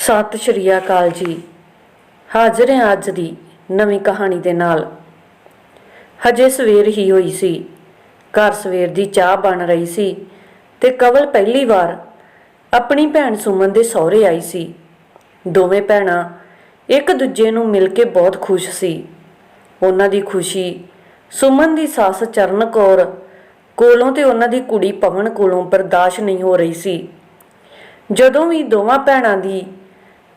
ਸਤਿ ਸ਼੍ਰੀ ਅਕਾਲ ਜੀ। ਹਾਜ਼ਰ ਹਾਂ ਅੱਜ ਦੀ ਨਵੀਂ ਕਹਾਣੀ ਦੇ ਨਾਲ। ਹਜੇ ਸਵੇਰ ਹੀ ਹੋਈ ਸੀ। ਘਰ ਸਵੇਰ ਦੀ ਚਾਹ ਬਣ ਰਹੀ ਸੀ ਤੇ ਕਵਲ ਪਹਿਲੀ ਵਾਰ ਆਪਣੀ ਭੈਣ ਸੁਮਨ ਦੇ ਸਹੁਰੇ ਆਈ ਸੀ। ਦੋਵੇਂ ਭੈਣਾਂ ਇੱਕ ਦੂਜੇ ਨੂੰ ਮਿਲ ਕੇ ਬਹੁਤ ਖੁਸ਼ ਸੀ। ਉਹਨਾਂ ਦੀ ਖੁਸ਼ੀ ਸੁਮਨ ਦੀ ਸੱਸ ਚਰਨ ਕੌਰ ਕੋਲੋਂ ਤੇ ਉਹਨਾਂ ਦੀ ਕੁੜੀ ਪਵਨ ਕੋਲੋਂ ਬਰਦਾਸ਼ਤ ਨਹੀਂ ਹੋ ਰਹੀ ਸੀ। ਜਦੋਂ ਵੀ ਦੋਵਾਂ ਭੈਣਾਂ ਦੀ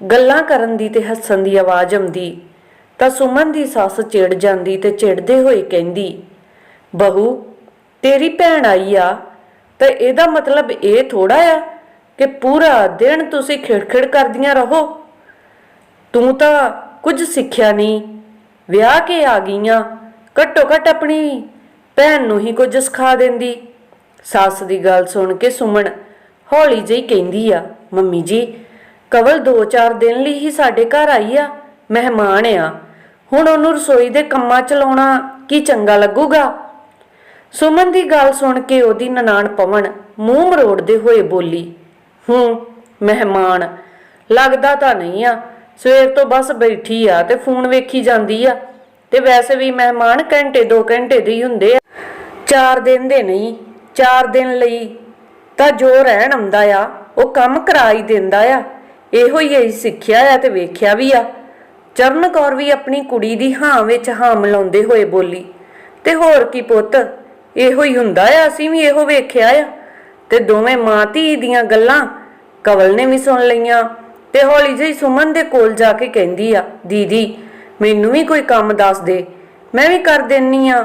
ਗੱਲਾਂ ਕਰਨ ਦੀ ਤੇ ਹੱਸਣ ਦੀ ਆਵਾਜ਼ ਆਉਂਦੀ, ਤਾਂ ਸੁਮਨ ਦੀ ਸੱਸ ਚਿੜ ਜਾਂਦੀ ਤੇ ਚਿੜਦੇ ਹੋਏ ਕਹਿੰਦੀ, ਬਹੂ, ਤੇਰੀ ਭੈਣ ਆਈ ਆ, ਤਾਂ ਇਹਦਾ ਮਤਲਬ ਇਹ ਥੋੜਾ ਆ ਕਿ ਪੂਰਾ ਦਿਨ ਤੁਸੀਂ ਖਿੜਖਿੜ ਕਰਦੀਆਂ ਰਹੋ। ਤੂੰ ਤਾਂ ਕੁਝ ਸਿੱਖਿਆ ਨਹੀਂ, ਵਿਆਹ ਕੇ ਆ ਗਈਆਂ, ਘੱਟੋ ਘੱਟ ਆਪਣੀ ਭੈਣ ਨੂੰ ਹੀ ਕੁਝ ਸਿਖਾ ਦਿੰਦੀ। ਸੱਸ ਦੀ ਗੱਲ ਸੁਣ ਕੇ ਸੁਮਨ ਹੌਲੀ ਜਿਹੀ ਕਹਿੰਦੀ ਆ, ਮੰਮੀ ਜੀ ਕਵਲ 2-4 ਦਿਨ ਲਈ ਹੀ ਸਾਡੇ ਘਰ ਆਈ ਆ, ਮਹਿਮਾਨ ਆ। ਹੁਣ ਉਹਨੂੰ ਰਸੋਈ ਦੇ ਕੰਮਾਂ ਚ ਲਾਉਣਾ ਕੀ ਚੰਗਾ ਲੱਗੂਗਾ? ਸੁਮਨ ਦੀ ਗੱਲ ਸੁਣ ਕੇ ਉਹਦੀ ਨਨਾਣ ਪਵਨ ਮੂੰਹ ਮਰੋੜਦੇ ਹੋਏ ਬੋਲੀ, ਹੂੰ, ਮਹਿਮਾਨ, ਲੱਗਦਾ ਤਾਂ ਨਹੀਂ ਆ। ਸਵੇਰ ਤੋਂ ਬਸ ਬੈਠੀ ਆ ਤੇ ਫੋਨ ਵੇਖੀ ਜਾਂਦੀ ਆ। ਤੇ ਵੈਸੇ ਵੀ ਮਹਿਮਾਨ ਘੰਟੇ 2 ਘੰਟੇ ਦੇ ਹੀ ਹੁੰਦੇ ਆ। 4 ਦਿਨ ਦੇ ਨਹੀਂ 4 ਦਿਨ ਲਈ ਤਾਂ ਜੋ ਰਹਿਣ ਆਉਂਦਾ ਆ, ਉਹ ਕੰਮ ਕਰਾ ਹੀ ਦਿੰਦਾ ਆ। ਇਹੋ ਹੀ ਅਸੀਂ ਸਿੱਖਿਆ ਆ ਤੇ ਵੇਖਿਆ ਵੀ ਆ। ਚਰਨ ਕੌਰ ਵੀ ਆਪਣੀ ਕੁੜੀ ਦੀ ਹਾਂ ਵਿੱਚ ਹਾਂ ਮਿਲਾਉਂਦੇ ਹੋਏ ਬੋਲੀ, ਤੇ ਹੋਰ ਕੀ ਪੁੱਤ, ਇਹੋ ਹੀ ਹੁੰਦਾ ਆ, ਅਸੀਂ ਵੀ ਇਹੋ ਵੇਖਿਆ ਆ। ਤੇ ਦੋਵੇਂ ਮਾਂ ਧੀ ਦੀਆਂ ਗੱਲਾਂ ਕਵਲ ਨੇ ਵੀ ਸੁਣ ਲਈਆਂ ਤੇ ਹੌਲੀ ਜਿਹੀ ਸੁਮਨ ਦੇ ਕੋਲ ਜਾ ਕੇ ਕਹਿੰਦੀ ਆ, ਦੀਦੀ, ਮੈਨੂੰ ਵੀ ਕੋਈ ਕੰਮ ਦੱਸ ਦੇ, ਮੈਂ ਵੀ ਕਰ ਦੇਣੀ ਆ।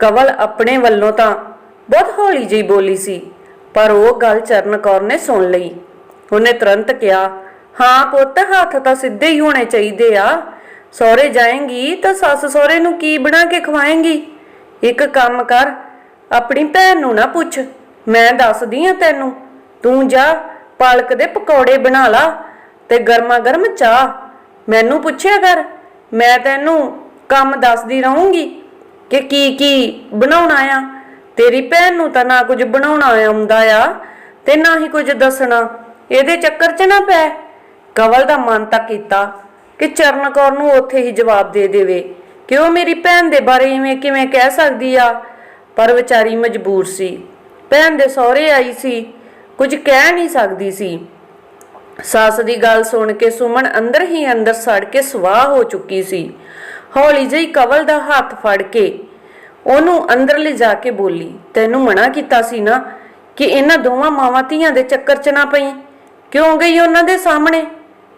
ਕਵਲ ਆਪਣੇ ਵੱਲੋਂ ਤਾਂ ਬਹੁਤ ਹੌਲੀ ਜਿਹੀ ਬੋਲੀ ਸੀ, ਪਰ ਉਹ ਗੱਲ ਚਰਨ ਕੌਰ ਨੇ ਸੁਣ ਲਈ। ਉਹਨੇ ਤੁਰੰਤ ਕਿਹਾ ਹਾਂ ਪੁੱਤ, ਹੱਥ ਤਾਂ ਸਿੱਧੇ ਹੀ ਹੋਣੇ ਚਾਹੀਦੇ ਆ। ਸਹੁਰੇ ਜਾਏਂਗੀ ਤਾਂ ਸੱਸ ਸਹੁਰੇ ਨੂੰ ਕੀ ਬਣਾ ਕੇ ਖਵਾਏਂਗੀ? ਇੱਕ ਕੰਮ ਕਰ, ਆਪਣੀ ਭੈਣ ਨੂੰ ਨਾ ਪੁੱਛ, ਮੈਂ ਦੱਸਦੀ ਆ ਤੈਨੂੰ। ਤੂੰ ਜਾ, ਪਾਲਕ ਦੇ ਪਕੌੜੇ ਬਣਾ ਲਾ ਤੇ ਗਰਮਾ ਗਰਮ ਚਾਹ। ਮੈਨੂੰ ਪੁੱਛਿਆ ਕਰ, ਮੈਂ ਤੈਨੂੰ ਕੰਮ ਦੱਸਦੀ ਰਹੂੰਗੀ ਕਿ ਕੀ ਕੀ ਬਣਾਉਣਾ ਆ ਤੇਰੀ ਭੈਣ ਨੂੰ ਤਾਂ ਨਾ ਕੁਝ ਬਣਾਉਣਾ ਆਉਂਦਾ ਆ ਤੇ ਨਾ ਹੀ ਕੁਝ ਦੱਸਣਾ। ਇਹਦੇ ਚੱਕਰ 'ਚ ਨਾ ਪੈ। ਕਵਲ ਦਾ ਮਨ ਤਾਂ ਕੀਤਾ ਕਿ ਚਰਨ ਕੌਰ ਨੂੰ ਉੱਥੇ ਹੀ ਜਵਾਬ ਦੇ ਦੇਵੇ। ਕਿ ਉਹ ਮੇਰੀ ਭੈਣ ਦੇ ਬਾਰੇ ਇਵੇਂ ਕਿਵੇਂ ਕਹਿ ਸਕਦੀ ਆ? ਪਰ ਵਿਚਾਰੀ ਮਜਬੂਰ ਸੀ। ਭੈਣ ਦੇ ਸਹੁਰੇ ਆਈ ਸੀ। ਕੁਝ ਕਹਿ ਨਹੀਂ ਸਕਦੀ ਸੀ। ਸੱਸ ਦੀ ਗੱਲ ਸੁਣ ਕੇ ਸੁਮਨ ਅੰਦਰ ਹੀ ਅੰਦਰ ਸੜ ਕੇ ਸਵਾਹ ਹੋ ਚੁੱਕੀ ਸੀ। ਹੌਲੀ ਜਿਹੀ ਕਵਲ ਦਾ ਹੱਥ ਫੜ ਕੇ ਉਹਨੂੰ ਅੰਦਰ ਲਿਜਾ ਕੇ ਬੋਲੀ, ਤੈਨੂੰ ਮਨਾ ਕੀਤਾ ਸੀ ਨਾ ਕਿ ਇਹਨਾਂ ਦੋਵਾਂ ਮਾਵਾਂ ਧੀਆਂ ਦੇ ਚੱਕਰ 'ਚ ਨਾ ਪਈ? ਕਿਉਂ ਗਈ ਉਹਨਾਂ ਦੇ ਸਾਹਮਣੇ?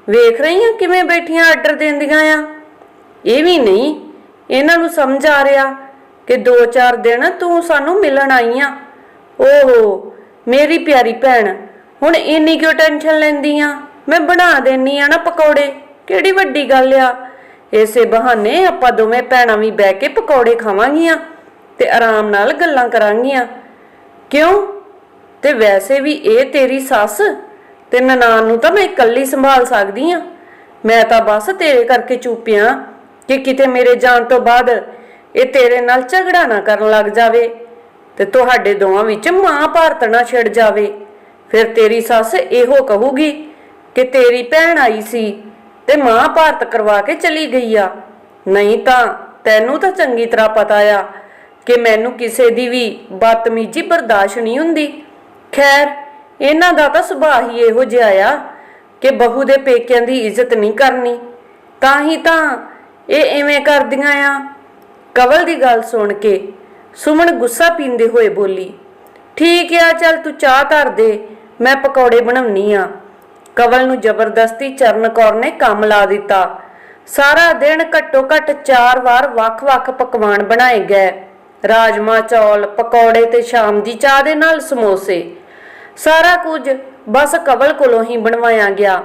ਵੇਖ ਰਹੀ ਆ ਕਿਵੇਂ ਬੈਠੀਆਂ ਆਰਡਰ ਦਿੰਦੀਆਂ ਆ। ਇਹ ਵੀ ਨਹੀਂ, ਇਹਨਾਂ ਨੂੰ ਸਮਝ ਆ ਰਿਹਾ ਕਿ 2-4 ਦਿਨ ਤੂੰ ਸਾਨੂੰ ਮਿਲਣ ਆਈ ਆ। ਓਹੋ, ਮੇਰੀ ਪਿਆਰੀ ਭੈਣ, ਹੁਣ ਇੰਨੀ ਕਿਉਂ ਟੈਨਸ਼ਨ ਲੈਂਦੀ ਆ? ਮੈਂ ਬਣਾ ਦੇਣੀ ਆ ਨਾ ਪਕੌੜੇ, ਕਿਹੜੀ ਵੱਡੀ ਗੱਲ ਆ? ਇਸੇ ਬਹਾਨੇ ਆਪਾਂ ਦੋਵੇਂ ਭੈਣਾਂ ਵੀ ਬਹਿ ਕੇ ਪਕੌੜੇ ਖਾਵਾਂਗੀਆਂ ਤੇ ਆਰਾਮ ਨਾਲ ਗੱਲਾਂ ਕਰਾਂਗੀਆਂ। ਕਿਉਂ? ਤੇ ਵੈਸੇ ਵੀ ਇਹ ਤੇਰੀ ਸੱਸ ਤੇ ਨਨਾਣ ਨੂੰ ਤਾਂ ਮੈਂ ਇਕੱਲੀ ਸੰਭਾਲ ਸਕਦੀ ਆ। ਮੈਂ ਤਾਂ ਬਸ ਤੇਰੇ ਕਰਕੇ ਚੁੱਪਿਆ ਕਿ ਕਿਤੇ ਮੇਰੇ ਜਾਣ ਤੋਂ ਬਾਅਦ ਇਹ ਤੇਰੇ ਨਾਲ ਝਗੜਾ ਨਾ ਕਰਨ ਲੱਗ ਜਾਵੇ ਤੇ ਤੁਹਾਡੇ ਦੋਵਾਂ ਵਿੱਚ ਮਾਂ ਭਾਰਤ ਨਾ ਛਿੜ ਜਾਵੇ। ਫਿਰ ਤੇਰੀ ਸੱਸ ਇਹੋ ਕਹੂਗੀ ਕਿ ਤੇਰੀ ਭੈਣ ਆਈ ਸੀ ਤੇ ਮਾਂ ਭਾਰਤ ਕਰਵਾ ਕੇ ਚਲੀ ਗਈ ਆ। ਨਹੀਂ ਤਾਂ ਤੈਨੂੰ ਤਾਂ ਚੰਗੀ ਤਰ੍ਹਾਂ ਪਤਾ ਆ ਕਿ ਮੈਨੂੰ ਕਿਸੇ ਦੀ ਵੀ ਬਦਤਮੀਜ਼ੀ ਬਰਦਾਸ਼ਤ ਨਹੀਂ ਹੁੰਦੀ। ਖੈਰ ਇਹਨਾਂ ਦਾ ਤਾਂ ਸੁਭਾਅ ਹੀ ਇਹੋ ਜਿਹਾ ਆ ਕਿ ਬਹੂ ਦੇ ਪੇਕਿਆਂ ਦੀ ਇੱਜ਼ਤ ਨਹੀਂ ਕਰਨੀ। ਤਾਂ ਹੀ ਤਾਂ ਇਹ ਐਵੇਂ ਕਰਦੀਆਂ ਆ। ਕਵਲ ਦੀ ਗੱਲ ਸੁਣ ਕੇ ਸੁਮਨ ਗੁੱਸਾ ਪੀਂਦੇ ਹੋਏ ਬੋਲੀ, ਠੀਕ ਆ, ਚੱਲ ਤੂੰ ਚਾਹ ਧਰ ਦੇ, ਮੈਂ ਪਕੌੜੇ ਬਣਾਉਣੀ ਆ। ਕਵਲ ਨੂੰ ਜ਼ਬਰਦਸਤੀ ਚਰਨ ਕੌਰ ਨੇ ਕੰਮ ਲਾ ਦਿੱਤਾ। ਸਾਰਾ ਦਿਨ ਘੱਟੋ ਘੱਟ 4 ਵਾਰ ਵੱਖ-ਵੱਖ ਪਕਵਾਨ ਬਣਾਏ ਗਏ। ਰਾਜਮਾ ਚੌਲ, ਪਕੌੜੇ ਤੇ ਸ਼ਾਮ ਦੀ ਚਾਹ ਦੇ ਨਾਲ ਸਮੋਸੇ। ਸਾਰਾ ਕੁਝ ਬਸ ਕਵਲ ਕੋਲੋਂ ਹੀ ਬਣਵਾਇਆ ਗਿਆ।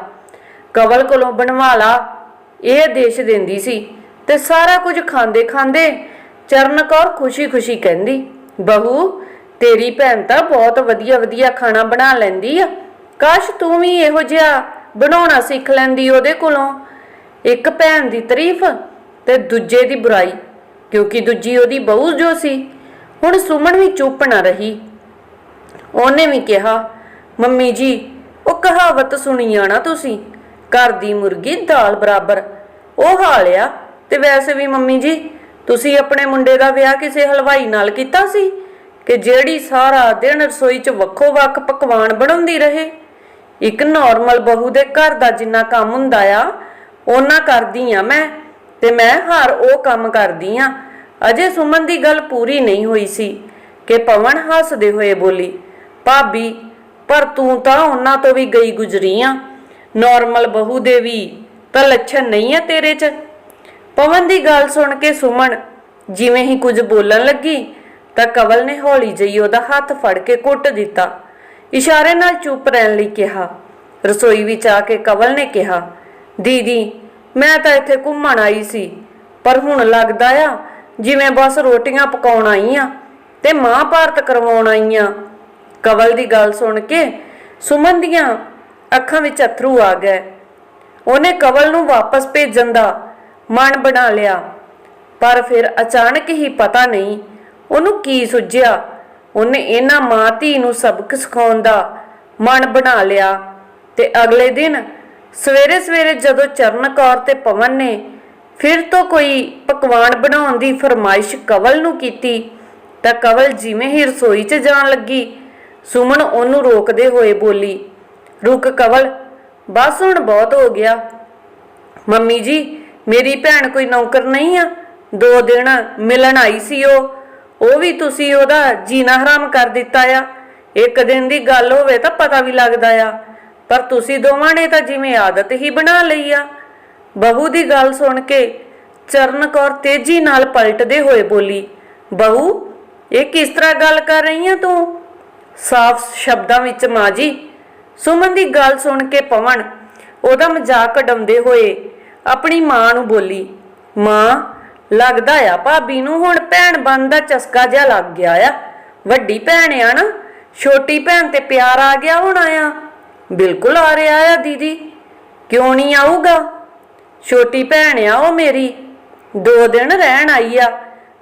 ਕਵਲ ਕੋਲੋਂ ਬਣਵਾ ਲਾ, ਇਹ ਦੇਸ਼ ਦਿੰਦੀ ਸੀ ਤੇ ਸਾਰਾ ਕੁਝ ਖਾਂਦੇ ਖਾਂਦੇ ਚਰਨ ਕੌਰ ਖੁਸ਼ੀ-ਖੁਸ਼ੀ ਕਹਿੰਦੀ, ਬਹੂ, ਤੇਰੀ ਭੈਣ ਤਾਂ ਬਹੁਤ ਵਧੀਆ ਵਧੀਆ ਖਾਣਾ ਬਣਾ ਲੈਂਦੀ ਆ। ਕਾਸ਼ ਤੂੰ ਵੀ ਇਹੋ ਜਿਹਾ ਬਣਾਉਣਾ ਸਿੱਖ ਲੈਂਦੀ ਉਹਦੇ ਕੋਲੋਂ। ਇੱਕ ਭੈਣ ਦੀ ਤਾਰੀਫ ਤੇ ਦੂਜੇ ਦੀ ਬੁਰਾਈ, ਕਿਉਂਕਿ ਦੂਜੀ ਉਹਦੀ ਬਹੂ ਜੋ ਸੀ, ਹੁਣ ਸੁਮਨ ਵੀ ਚੁੱਪ ਨਾ ਰਹੀ। ਉਹਨੇ ਵੀ ਕਿਹਾ, ਮੰਮੀ ਜੀ, ਉਹ ਕਹਾਵਤ ਸੁਣੀ ਆ ਨਾ ਤੁਸੀਂ, ਘਰ ਦੀ ਮੁਰਗੀ ਦਾਲ ਬਰਾਬਰ, ਉਹ ਹਾਲਿਆ। ਤੇ ਵੈਸੇ ਵੀ ਮੰਮੀ ਜੀ, ਤੁਸੀਂ ਆਪਣੇ ਮੁੰਡੇ ਦਾ ਵਿਆਹ ਕਿਸੇ ਹਲਵਾਈ ਨਾਲ ਕੀਤਾ ਸੀ? ਕਿ ਜਿਹੜੀ ਸਾਰਾ ਦਿਨ ਰਸੋਈ 'ਚ ਵੱਖੋ ਵੱਖ ਪਕਵਾਨ ਬਣਾਉਂਦੀ ਰਹੇ? ਇੱਕ ਨਾਰਮਲ ਬਹੂ ਦੇ ਘਰ ਦਾ ਜਿੰਨਾ ਕੰਮ ਹੁੰਦਾ ਆ, ਉਹਨਾਂ ਕਰਦੀ ਆ ਮੈਂ। ਤੇ ਮੈਂ ਹਰ ਉਹ ਕੰਮ ਕਰਦੀ ਆ। ਅਜੇ ਸੁਮਨ ਦੀ ਗੱਲ ਪੂਰੀ ਨਹੀਂ ਹੋਈ ਸੀ, ਕਿ ਪਵਨ ਹੱਸਦੇ ਹੋਏ ਬੋਲੀ ਭਾਬੀ, ਪਰ ਤੂੰ ਤਾਂ ਉਹਨਾਂ ਤੋਂ ਵੀ ਗਈ ਗੁਜਰੀ ਆ। ਨਾਰਮਲ ਬਹੂ ਦੇ ਵੀ ਤਾਂ ਲੱਛਣ ਨਹੀਂ ਆ ਤੇਰੇ 'ਚ। ਪਵਨ ਦੀ ਗੱਲ ਸੁਣ ਕੇ ਸੁਮਨ ਜਿਵੇਂ ਹੀ ਕੁਝ ਬੋਲਣ ਲੱਗੀ, ਤਾਂ ਕਵਲ ਨੇ ਹੌਲੀ ਜਿਹੀ ਉਹਦਾ ਹੱਥ ਫੜ ਕੇ ਕੁੱਟ ਦਿੱਤਾ। ਇਸ਼ਾਰੇ ਨਾਲ ਚੁੱਪ ਰਹਿਣ ਲਈ ਕਿਹਾ। ਰਸੋਈ ਵਿੱਚ ਆ ਕੇ ਕਵਲ ਨੇ ਕਿਹਾ, ਦੀਦੀ, ਮੈਂ ਤਾਂ ਇੱਥੇ ਘੁੰਮਣ ਆਈ ਸੀ, ਪਰ ਹੁਣ ਲੱਗਦਾ ਆ ਜਿਵੇਂ ਬਸ ਰੋਟੀਆਂ ਪਕਾਉਣ ਆਈ ਆ ਤੇ ਮਹਾਭਾਰਤ ਕਰਵਾਉਣ ਆਈ ਆ। ਕਵਲ ਦੀ ਗੱਲ ਸੁਣ ਕੇ ਸੁਮਨ ਦੀਆਂ ਅੱਖਾਂ ਵਿੱਚ ਅਥਰੂ ਆ ਗਏ। ਉਹਨੇ ਕਵਲ ਨੂੰ ਵਾਪਸ ਭੇਜਣ ਦਾ ਮਨ ਬਣਾ ਲਿਆ। ਪਰ ਫਿਰ ਅਚਾਨਕ ਹੀ ਪਤਾ ਨਹੀਂ ਉਹਨੂੰ ਕੀ ਸੁੱਝਿਆ। ਉਹਨੇ ਇਹਨਾਂ ਮਾਂ ਧੀ ਨੂੰ ਸਬਕ ਸਿਖਾਉਣ ਦਾ ਮਨ ਬਣਾ ਲਿਆ ਤੇ ਅਗਲੇ ਦਿਨ ਸਵੇਰੇ ਸਵੇਰੇ ਜਦੋਂ ਚਰਨ ਕੌਰ ਤੇ ਪਵਨ ਨੇ ਫਿਰ ਤੋਂ ਕੋਈ ਪਕਵਾਨ ਬਣਾਉਣ ਦੀ ਫਰਮਾਇਸ਼ ਕਵਲ ਨੂੰ ਕੀਤੀ ਤਾਂ ਕਵਲ ਜਿਵੇਂ ਹੀ ਰਸੋਈ 'ਚ ਜਾਣ ਲੱਗੀ ਸੁਮਨ ਉਹਨੂੰ ਰੋਕਦੇ ਹੋਏ ਬੋਲੀ, ਰੁਕ ਕਵਲ, ਬਸ ਹੁਣ ਬਹੁਤ ਹੋ ਗਿਆ। ਮੰਮੀ ਜੀ, ਮੇਰੀ ਭੈਣ ਕੋਈ ਨੌਕਰ ਨਹੀਂ ਆ। ਦੋ ਦਿਨ ਮਿਲਣ ਆਈ ਸੀ ਉਹ। ਉਹ ਵੀ ਤੁਸੀਂ ਉਹਦਾ ਜੀਣਾ ਹਰਾਮ ਕਰ ਦਿੱਤਾ ਆ। ਇੱਕ ਦਿਨ ਦੀ ਗੱਲ ਹੋਵੇ ਤਾਂ ਪਤਾ ਵੀ ਲੱਗਦਾ ਆ। ਪਰ ਤੁਸੀਂ ਦੋਵਾਂ ਨੇ ਤਾਂ ਜਿਵੇਂ ਆਦਤ ਹੀ ਬਣਾ ਲਈ ਆ। ਬਹੂ ਦੀ ਗੱਲ ਸੁਣ ਕੇ ਚਰਨ ਕੌਰ ਤੇਜ਼ੀ ਨਾਲ ਪਲਟਦੇ ਹੋਏ ਬੋਲੀ, ਬਹੂ, ਇਹ ਕਿਸ ਤਰ੍ਹਾਂ ਗੱਲ ਕਰ ਰਹੀ ਆ ਤੂੰ? ਸਾਫ਼ ਸ਼ਬਦਾਂ ਵਿੱਚ ਮਾਂ ਜੀ, ਸੁਮਨ ਦੀ ਗੱਲ ਸੁਣ ਕੇ ਪਵਨ ਉਹਦਾ ਮਜ਼ਾਕ ਉਡਾਉਂਦੇ ਹੋਏ ਆਪਣੀ ਮਾਂ ਨੂੰ ਬੋਲੀ, ਮਾਂ, ਲੱਗਦਾ ਆ ਭਾਬੀ ਨੂੰ ਹੁਣ ਭੈਣ ਬਣ ਦਾ ਚਸਕਾ ਜਿਹਾ ਲੱਗ ਗਿਆ ਆ। ਵੱਡੀ ਭੈਣ ਆ ਨਾ, ਛੋਟੀ ਭੈਣ ਤੇ ਪਿਆਰ ਆ ਗਿਆ ਹੋਣਾ ਆ। ਬਿਲਕੁਲ ਆ ਰਿਹਾ ਆ ਦੀਦੀ। ਕਿਉਂ ਨਹੀਂ ਆਊਗਾ? ਛੋਟੀ ਭੈਣ ਆ ਉਹ ਮੇਰੀ। ਦੋ ਦਿਨ ਰਹਿਣ ਆਈ ਆ,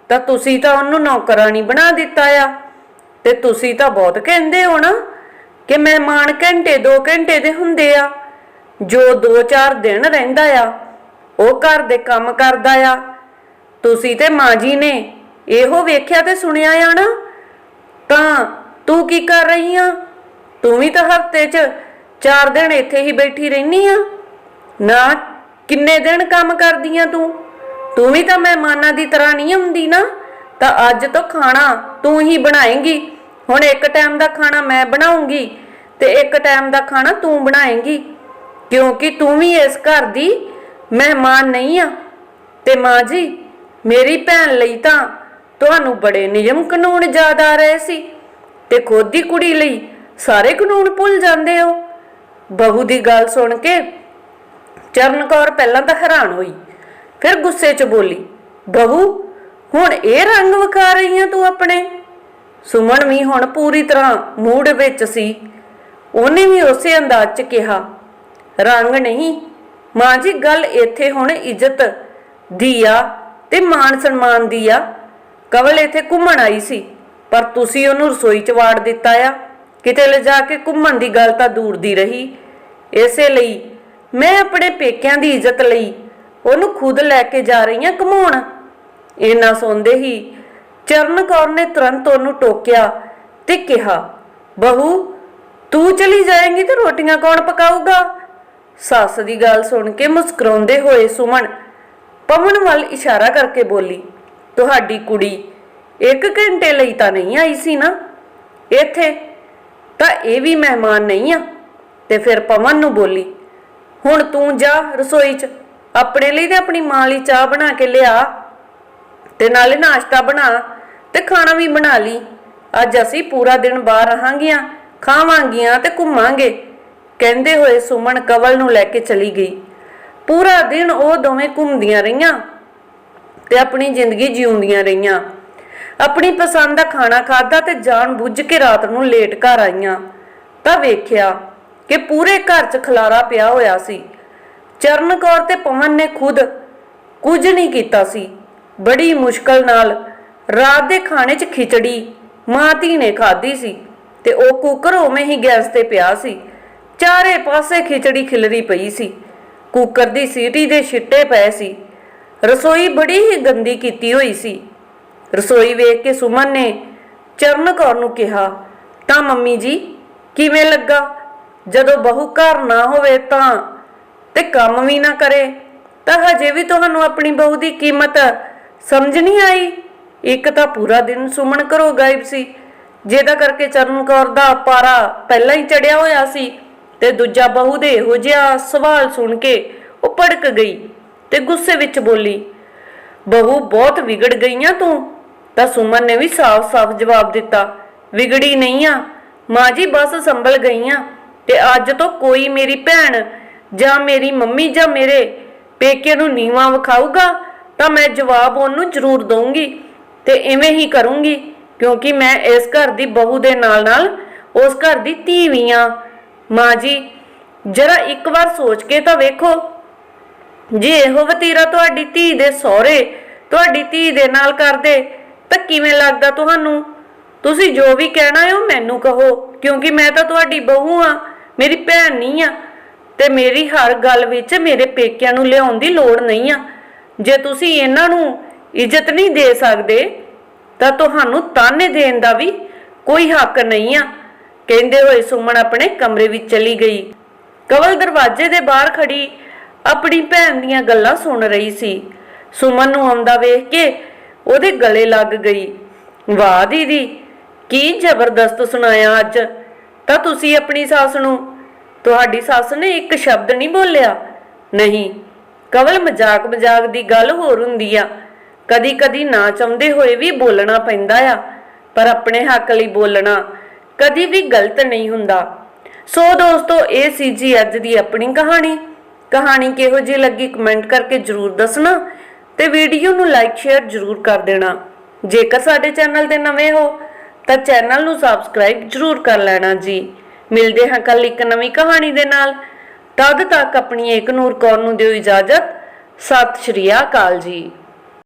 ਤਾਂ ਤੁਸੀਂ ਤਾਂ ਉਹਨੂੰ ਨੌਕਰਾਨੀ ਬਣਾ ਦਿੱਤਾ ਆ। ਤੇ ਤੁਸੀਂ ਤਾਂ ਬਹੁਤ ਕਹਿੰਦੇ ਹੋ ਨਾ ਕਿ ਮਹਿਮਾਨ ਘੰਟੇ 2 ਘੰਟੇ ਦੇ ਹੁੰਦੇ ਆ। ਜੋ 2-4 ਦਿਨ ਰਹਿੰਦਾ ਆ, ਉਹ ਘਰ ਦੇ ਕੰਮ ਕਰਦਾ ਆ। ਤੁਸੀਂ ਤੇ ਮਾਂ ਜੀ ਨੇ ਇਹੋ ਵੇਖਿਆ ਤੇ ਸੁਣਿਆ ਆ ਨਾ। ਤਾਂ ਤੂੰ ਕੀ ਕਰ ਰਹੀ ਆ? ਤੂੰ ਵੀ ਤਾਂ ਹਫ਼ਤੇ 'ਚ 4 ਦਿਨ ਇੱਥੇ ਹੀ ਬੈਠੀ ਰਹਿਨੀ ਆ। ਨਾ, ਕਿੰਨੇ ਦਿਨ ਕੰਮ ਕਰਦੀ ਆ ਤੂੰ? ਤੂੰ ਵੀ ਤਾਂ ਮਹਿਮਾਨਾਂ ਦੀ ਤਰ੍ਹਾਂ ਨਹੀਂ ਹੁੰਦੀ ਨਾ। ਤਾਂ ਅੱਜ ਤੋਂ ਖਾਣਾ ਤੂੰ ਹੀ ਬਣਾਏਂਗੀ। ਹੁਣ ਇੱਕ ਟਾਈਮ ਦਾ ਖਾਣਾ ਮੈਂ ਬਣਾਉਂਗੀ ਤੇ ਇੱਕ ਟਾਈਮ ਦਾ ਖਾਣਾ ਤੂੰ ਬਣਾਏਂਗੀ। ਕਿਉਂਕਿ ਤੂੰ ਵੀ ਇਸ ਘਰ ਦੀ ਮਹਿਮਾਨ ਨਹੀਂ ਆ। ਤੇ ਮਾਂ ਜੀ, ਮੇਰੀ ਭੈਣ ਲਈ ਤਾਂ ਤੁਹਾਨੂੰ ਬੜੇ ਨਿਯਮ ਕਾਨੂੰਨ ਯਾਦ ਆ ਰਹੇ ਸੀ ਤੇ ਖੁਦ ਦੀ ਕੁੜੀ ਲਈ ਸਾਰੇ ਕਾਨੂੰਨ ਭੁੱਲ ਜਾਂਦੇ ਹੋ। ਬਹੂ ਦੀ ਗੱਲ ਸੁਣ ਕੇ ਚਰਨ ਕੌਰ ਪਹਿਲਾਂ ਤਾਂ ਹੈਰਾਨ ਹੋਈ, ਫਿਰ ਗੁੱਸੇ 'ਚ ਬੋਲੀ, ਬਹੂ ਹੁਣ ਇਹ ਰੰਗ ਵਿਖਾ ਰਹੀ ਆ ਤੂੰ ਆਪਣੇ? ਸੁਮਨ ਵੀ ਹੁਣ ਪੂਰੀ ਤਰ੍ਹਾਂ ਮੂਡ ਵਿੱਚ ਸੀ। ਉਹਨੇ ਵੀ ਉਸੇ ਅੰਦਾਜ਼ 'ਚ ਕਿਹਾ, ਰੰਗ ਨਹੀਂ, ਮਾਂ ਜੀ ਗੱਲ ਇੱਥੇ ਹੁਣ ਇੱਜ਼ਤ ਦੀ ਆ ਤੇ ਮਾਣ ਸਨਮਾਨ ਦੀ ਆ। ਕਵਲ ਇੱਥੇ ਘੁੰਮਣ ਆਈ ਸੀ, ਪਰ ਤੁਸੀਂ ਉਹਨੂੰ ਰਸੋਈ 'ਚ ਵਾੜ ਦਿੱਤਾ ਆ। ਕਿਤੇ ਲਿਜਾ ਕੇ ਘੁੰਮਣ ਦੀ ਗੱਲ ਤਾਂ ਦੂਰ ਦੀ ਰਹੀ। ਇਸੇ ਲਈ ਮੈਂ ਆਪਣੇ ਪੇਕਿਆਂ ਦੀ ਇੱਜ਼ਤ ਲਈ ਉਹਨੂੰ ਖੁਦ ਲੈ ਕੇ ਜਾ ਰਹੀ ਹਾਂ ਘੁਮਾਉਣ। ਇਹਨਾਂ ਸੁਣਦੇ ਹੀ ਚਰਨ ਕੌਰ ਨੇ ਤੁਰੰਤ ਉਹਨੂੰ ਟੋਕਿਆ ਤੇ ਕਿਹਾ, ਬਹੂ, ਤੂੰ ਚਲੀ ਜਾਏਂਗੀ ਤੇ ਰੋਟੀਆਂ ਕੌਣ ਪਕਾਊਗਾ? ਸੱਸ ਦੀ ਗੱਲ ਸੁਣ ਕੇ ਮੁਸਕਰਾਉਂਦੇ ਹੋਏ ਸੁਮਨ ਪਵਨ ਵੱਲ ਇਸ਼ਾਰਾ ਕਰਕੇ ਬੋਲੀ, ਤੁਹਾਡੀ ਕੁੜੀ ਇੱਕ ਘੰਟੇ ਲਈ ਤਾਂ ਨਹੀਂ ਆਈ ਸੀ ਨਾ? ਇੱਥੇ ਤਾਂ ਇਹ ਵੀ ਮਹਿਮਾਨ ਨਹੀਂ ਆ। ਤੇ ਫਿਰ ਪਵਨ ਨੂੰ ਬੋਲੀ, ਹੁਣ ਤੂੰ ਜਾ ਰਸੋਈ 'ਚ, ਆਪਣੇ ਲਈ ਤੇ ਆਪਣੀ ਮਾਂ ਲਈ ਚਾਹ ਬਣਾ ਕੇ ਲਿਆ। ਤੇ ਨਾਲੇ ਨਾਸ਼ਤਾ ਬਣਾ ਤੇ ਖਾਣਾ ਵੀ ਬਣਾ ਲਈ। ਅੱਜ ਅਸੀਂ ਪੂਰਾ ਦਿਨ ਬਾਹਰ ਰਹਾਂਗੀਆਂ, ਖਾਵਾਂਗੀਆਂ ਤੇ ਘੁੰਮਾਂਗੇ, ਕਹਿੰਦੇ ਹੋਏ ਸੁਮਨ ਕਵਲ ਨੂੰ ਲੈ ਕੇ ਚਲੀ ਗਈ। ਪੂਰਾ ਦਿਨ ਉਹ ਦੋਵੇਂ ਘੁੰਮਦੀਆਂ ਰਹੀਆਂ ਤੇ ਆਪਣੀ ਜ਼ਿੰਦਗੀ ਜਿਉਂਦੀਆਂ ਰਹੀਆਂ। ਆਪਣੀ ਪਸੰਦ ਦਾ ਖਾਣਾ ਖਾਦਾ ਤੇ ਜਾਣ ਬੁੱਝ ਕੇ ਰਾਤ ਨੂੰ ਲੇਟ ਘਰ ਆਈਆਂ। ਤਾਂ ਵੇਖਿਆ ਕਿ ਪੂਰੇ ਘਰ 'ਚ ਖਲਾਰਾ ਪਿਆ ਹੋਇਆ ਸੀ। ਚਰਨ ਕੌਰ ਤੇ ਪਵਨ ਨੇ ਖੁਦ ਕੁਝ ਨਹੀਂ ਕੀਤਾ ਸੀ। ਬੜੀ ਮੁਸ਼ਕਲ ਨਾਲ ਰਾਤ ਦੇ ਖਾਣੇ 'ਚ ਖਿਚੜੀ ਮਾਂ ਧੀ ਨੇ ਖਾਧੀ ਸੀ ਤੇ ਉਹ ਕੁੱਕਰ ਉਵੇਂ ਹੀ ਗੈਸ ਤੇ ਪਿਆ ਸੀ। ਚਾਰੇ ਪਾਸੇ ਖਿਚੜੀ ਖਿਲਰੀ ਪਈ ਸੀ। ਕੁੱਕਰ ਦੀ ਸੀਟੀ ਦੇ ਛਿੱਟੇ ਪਏ ਸੀ। ਰਸੋਈ ਬੜੀ ਹੀ ਗੰਦੀ ਕੀਤੀ ਹੋਈ ਸੀ। ਰਸੋਈ ਵੇਖ ਕੇ ਸੁਮਨ ਨੇ ਚਰਨ ਕੌਰ ਨੂੰ ਕਿਹਾ, ਤਾਂ ਮੰਮੀ ਜੀ, ਕਿਵੇਂ ਲੱਗਾ? ਜਦੋਂ ਬਹੂ ਘਰ ਨਾ ਹੋਵੇ ਤਾਂ ਤੇ ਕੰਮ ਵੀ ਨਾ ਕਰੇ, ਤਾਂ ਹਜੇ ਵੀ ਤੁਹਾਨੂੰ ਆਪਣੀ ਬਹੂ ਦੀ ਕੀਮਤ ਸਮਝ ਨਹੀਂ ਆਈ। ਇੱਕ ਤਾਂ ਪੂਰਾ ਦਿਨ ਸੁਮਨ ਘਰੋਂ ਗਾਇਬ ਸੀ। ਜਿਹਦਾ ਕਰਕੇ ਚਰਨ ਕੌਰ ਦਾ ਪਾਰਾ ਪਹਿਲਾਂ ਹੀ ਚੜਿਆ ਹੋਇਆ ਸੀ ਤੇ ਦੂਜਾ ਬਹੂ ਦੇ ਇਹੋ ਜਿਹਾ ਸਵਾਲ ਸੁਣ ਕੇ ਉਹ ਭੜਕ ਗਈ ਤੇ ਗੁੱਸੇ ਵਿੱਚ ਬੋਲੀ, ਬਹੂ, ਬਹੁਤ ਵਿਗੜ ਗਈਆਂ ਤੂੰ? ਤਾਂ ਸੁਮਨ ਨੇ ਵੀ ਸਾਫ਼-ਸਾਫ਼ ਜਵਾਬ ਦਿੱਤਾ, ਵਿਗੜੀ ਨਹੀਂ ਆ। ਮਾਂ ਜੀ, ਬਸ ਸੰਭਲ ਗਈਆਂ ਤੇ ਅੱਜ ਤੋਂ ਕੋਈ ਮੇਰੀ ਭੈਣ ਜਾਂ ਮੇਰੀ ਮੰਮੀ ਜਾਂ ਮੇਰੇ ਪੇਕੇ ਨੂੰ ਨੀਵਾ ਵਿਖਾਊਗਾ? ਤਾਂ ਮੈਂ ਜਵਾਬ ਉਹਨੂੰ ਜ਼ਰੂਰ ਦਊਂਗੀ ਤੇ ਇਵੇਂ ਹੀ ਕਰੂੰਗੀ, ਕਿਉਂਕਿ ਮੈਂ ਇਸ ਘਰ ਦੀ ਬਹੂ ਦੇ ਨਾਲ-ਨਾਲ ਉਸ ਘਰ ਦੀ ਧੀ ਵੀ ਆ ਮਾਂ ਜੀ, ਜਰਾ ਇੱਕ ਵਾਰ ਸੋਚ ਕੇ ਤਾਂ ਵੇਖੋ। ਜੇ ਇਹੋ ਵਤੀਰਾ ਤੁਹਾਡੀ ਧੀ ਦੇ ਸਹੁਰੇ ਤੁਹਾਡੀ ਧੀ ਦੇ ਨਾਲ ਕਰਦੇ, ਤਾਂ ਕਿਵੇਂ ਲੱਗਦਾ ਤੁਹਾਨੂੰ? ਤੁਸੀਂ ਜੋ ਵੀ ਕਹਿਣਾ ਹੈ ਉਹ ਮੈਨੂੰ ਕਹੋ, ਕਿਉਂਕਿ ਮੈਂ ਤਾਂ ਤੁਹਾਡੀ ਬਹੂ ਆ ਮੇਰੀ ਭੈਣ ਨਹੀਂ ਆ, ਤੇ ਮੇਰੀ ਹਰ ਗੱਲ ਵਿੱਚ ਮੇਰੇ ਪੇਕਿਆਂ ਨੂੰ ਲਿਆਉਣ ਦੀ ਲੋੜ ਨਹੀਂ ਆ। ਜੇ ਤੁਸੀਂ ਇਹਨਾਂ ਨੂੰ ਇੱਜ਼ਤ ਨਹੀਂ ਦੇ ਸਕਦੇ, ਤਾਂ ਤੁਹਾਨੂੰ ਤਾਨੇ ਦੇਣ ਦਾ ਵੀ ਕੋਈ ਹੱਕ ਨਹੀਂ ਆ। ਕਹਿੰਦੇ ਹੋਏ ਸੁਮਨ ਆਪਣੇ ਕਮਰੇ ਵਿੱਚ ਚਲੀ ਗਈ। ਕਵਲ ਦਰਵਾਜ਼ੇ ਦੇ ਬਾਹਰ ਖੜੀ ਆਪਣੀ ਭੈਣ ਦੀਆਂ ਗੱਲਾਂ ਸੁਣ ਰਹੀ ਸੀ। ਸੁਮਨ ਨੂੰ ਆਉਂਦਾ ਵੇਖ ਕੇ ਉਹਦੇ ਗਲੇ ਲੱਗ ਗਈ। ਵਾਹ ਦੀਦੀ, ਕੀ ਜ਼ਬਰਦਸਤ ਸੁਣਾਇਆ ਅੱਜ। ਤਾਂ ਤੁਸੀਂ ਆਪਣੀ ਸੱਸ ਨੂੰ, ਤੁਹਾਡੀ ਸੱਸ ਨੇ ਇੱਕ ਸ਼ਬਦ ਨਹੀਂ ਬੋਲਿਆ? ਨਹੀਂ। ਕਵਲ ਮਜ਼ਾਕ ਮਜ਼ਾਕ ਦੀ ਗੱਲ ਹੋਰ ਹੁੰਦੀ ਆ। ਕਦੀ ਕਦੀ ਨਾ ਚਾਹੁੰਦੇ ਹੋਏ ਵੀ ਬੋਲਣਾ ਪੈਂਦਾ ਆ, ਪਰ ਆਪਣੇ ਹੱਕ ਲਈ ਬੋਲਣਾ ਕਦੀ ਵੀ ਗਲਤ ਨਹੀਂ ਹੁੰਦਾ। ਸੋ ਦੋਸਤੋ, ਇਹ ਸੀ ਜੀ ਅੱਜ ਦੀ ਆਪਣੀ ਕਹਾਣੀ। ਕਹਾਣੀ ਕਿਹੋ ਜਿਹੀ ਲੱਗੀ ਕਮੈਂਟ ਕਰਕੇ ਜਰੂਰ ਦੱਸਣਾ ਤੇ ਵੀਡੀਓ ਨੂੰ ਲਾਈਕ, ਸ਼ੇਅਰ ਜਰੂਰ ਕਰ ਦੇਣਾ। ਜੇਕਰ ਸਾਡੇ ਚੈਨਲ ਤੇ ਨਵੇਂ ਹੋ, ਤਾਂ ਚੈਨਲ ਨੂੰ ਸਬਸਕ੍ਰਾਈਬ ਜਰੂਰ ਕਰ ਲੈਣਾ ਜੀ। ਮਿਲਦੇ ਹਾਂ ਕੱਲ ਇੱਕ ਨਵੀਂ ਕਹਾਣੀ ਦੇ ਨਾਲ। ਤਦ ਤੱਕ ਆਪਣੀ ਏਕਨੂਰ ਕੌਰ ਨੂੰ ਦਿਓ ਇਜਾਜ਼ਤ। ਸਤਿ ਸ਼੍ਰੀ ਅਕਾਲ ਜੀ।